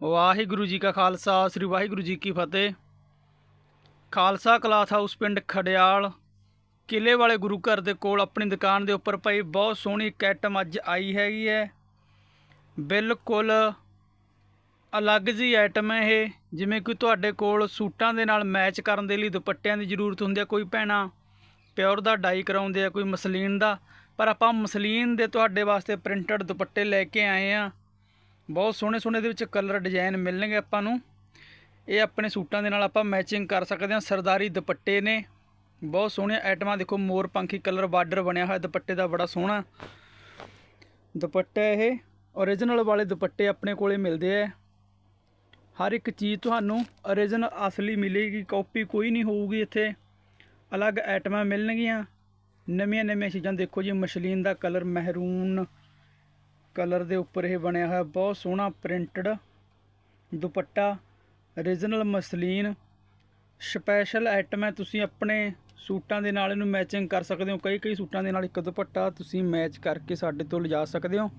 ਵਾਹਿਗੁਰੂ ਜੀ ਕਾ ਖਾਲਸਾ, ਸ੍ਰੀ ਵਾਹਿਗੁਰੂ ਜੀ ਕੀ ਫਤਿਹ। Khalsa cloth house ਪਿੰਡ ਖੜਿਆਲ ਕਿਲੇ ਵਾਲੇ ਗੁਰੂ ਘਰ ਦੇ ਕੋਲ ਆਪਣੀ ਦੁਕਾਨ ਦੇ ਉੱਪਰ ਪਈ ਬਹੁਤ ਸੋਹਣੀ ਇੱਕ ਆਈਟਮ ਅੱਜ ਆਈ ਹੈਗੀ ਹੈ। ਬਿਲਕੁਲ ਅਲੱਗ ਜੀ ਆਈਟਮ ਹੈ ਇਹ, ਜਿਵੇਂ ਕਿ ਤੁਹਾਡੇ ਕੋਲ ਸੂਟਾਂ ਦੇ ਨਾਲ ਮੈਚ ਕਰਨ ਦੇ ਲਈ ਦੁਪੱਟਿਆਂ ਦੀ ਜ਼ਰੂਰਤ ਹੁੰਦੀ ਹੈ, ਕੋਈ ਭੈਣਾ, ਪਿਓਰ ਦਾ ਡਾਈ ਕਰਾਉਂਦੇ ਆ, ਕੋਈ ਮਸਲੀਨ ਦਾ, ਪਰ ਆਪਾਂ ਮਸਲੀਨ ਦੇ ਤੁਹਾਡੇ ਵਾਸਤੇ ਪ੍ਰਿੰਟਡ ਦੁਪੱਟੇ ਲੈ ਕੇ ਆਏ ਆ ਬਹੁਤ ਸੋਹਣੇ ਸੋਹਣੇ ਦੇ ਵਿੱਚ ਕਲਰ ਡਿਜ਼ਾਈਨ ਮਿਲਣਗੇ ਆਪਾਂ ਨੂੰ। ਇਹ ਆਪਣੇ ਸੂਟਾਂ ਦੇ ਨਾਲ ਆਪਾਂ ਮੈਚਿੰਗ ਕਰ ਸਕਦੇ ਹਾਂ। ਸਰਦਾਰੀ ਦੁਪੱਟੇ ਨੇ। ਬਹੁਤ ਸੋਹਣੇ ਆਈਟਮਾਂ, ਦੇਖੋ ਮੋਰ ਪੰਖੀ ਕਲਰ ਬਾਰਡਰ ਬਣਿਆ ਹੋਇਆ। ਦੁਪੱਟੇ ਦਾ ਬੜਾ ਸੋਹਣਾ। ਦੁਪੱਟਾ ਇਹ origignal ਵਾਲੇ ਦੁਪੱਟੇ ਆਪਣੇ ਕੋਲੇ ਮਿਲਦੇ ਆ। ਹਰ ਇੱਕ ਚੀਜ਼ ਤੁਹਾਨੂੰ origignal ਅਸਲੀ ਮਿਲੇਗੀ ਕਾਪੀ ਕੋਈ ਨਹੀਂ ਹੋਊਗੀ ਇੱਥੇ। ਅਲੱਗ ਆਈਟਮਾਂ ਮਿਲਣਗੀਆਂ। ਨਵੀਆਂ ਨਵੀਆਂ ਚੀਜ਼ਾਂ ਦੇਖੋ ਜੀ, ਮਸ਼ਲੀਨ ਦਾ ਕਲਰ ਮਹਿਰੂਨ ਕਲਰ ਦੇ ਉੱਪਰ ਇਹ ਬਣਿਆ ਹੋਇਆ, ਬਹੁਤ ਸੋਹਣਾ printed dupatta origignal muslin special item ਹੈ। ਤੁਸੀਂ ਆਪਣੇ ਸੂਟਾਂ ਦੇ ਨਾਲ ਇਹਨੂੰ ਮੈਚਿੰਗ ਕਰ ਸਕਦੇ ਹੋ। ਕਈ ਕਈ ਸੂਟਾਂ ਦੇ ਨਾਲ ਇੱਕ ਦੁਪੱਟਾ ਤੁਸੀਂ ਮੈਚ ਕਰਕੇ ਸਾਡੇ ਤੋਂ ਲਿਜਾ ਸਕਦੇ ਹੋ।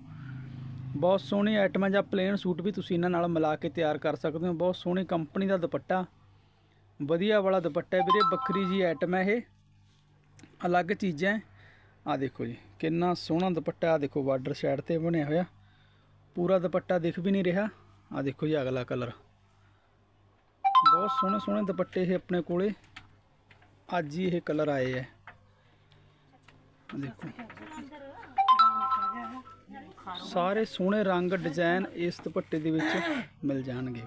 ਬਹੁਤ ਸੋਹਣੀ ਆਈਟਮਾਂ ਜਾਂ ਪਲੇਨ ਸੂਟ ਵੀ ਤੁਸੀਂ ਇਹਨਾਂ ਨਾਲ ਮਿਲਾ ਕੇ ਤਿਆਰ ਕਰ ਸਕਦੇ ਹੋ। ਬਹੁਤ ਸੋਹਣੀ ਕੰਪਨੀ ਦਾ ਦੁਪੱਟਾ, ਵਧੀਆ ਵਾਲਾ ਦੁਪੱਟਾ ਵੀਰੇ। ਵੱਖਰੀ ਜੀ ਆਈਟਮ ਹੈ ਇਹ। ਅਲੱਗ ਚੀਜ਼ਾਂ ਆ ਦੇਖੋ ਜੀ, ਕਿੰਨਾ ਸੋਹਣਾ ਦੁਪੱਟਾ ਆ ਦੇਖੋ ਬਾਰਡਰ ਸਾਈਡ ਤੇ ਬਣਿਆ ਹੋਇਆ। ਪੂਰਾ ਦੁਪੱਟਾ ਦਿਖ ਵੀ ਨਹੀਂ ਰਿਹਾ। ਆ ਦੇਖੋ ਜੀ ਅਗਲਾ ਕਲਰ। ਬਹੁਤ ਸੋਹਣੇ ਸੋਹਣੇ ਦੁਪੱਟੇ ਇਹ ਆਪਣੇ ਕੋਲੇ। ਅੱਜ ਹੀ ਇਹ ਕਲਰ ਆਏ ਹੈ ਦੇਖੋ। ਸਾਰੇ ਸੋਹਣੇ ਰੰਗ, ਡਿਜ਼ਾਈਨ ਇਸ ਦੁਪੱਟੇ ਦੇ ਵਿੱਚ ਮਿਲ ਜਾਣਗੇ।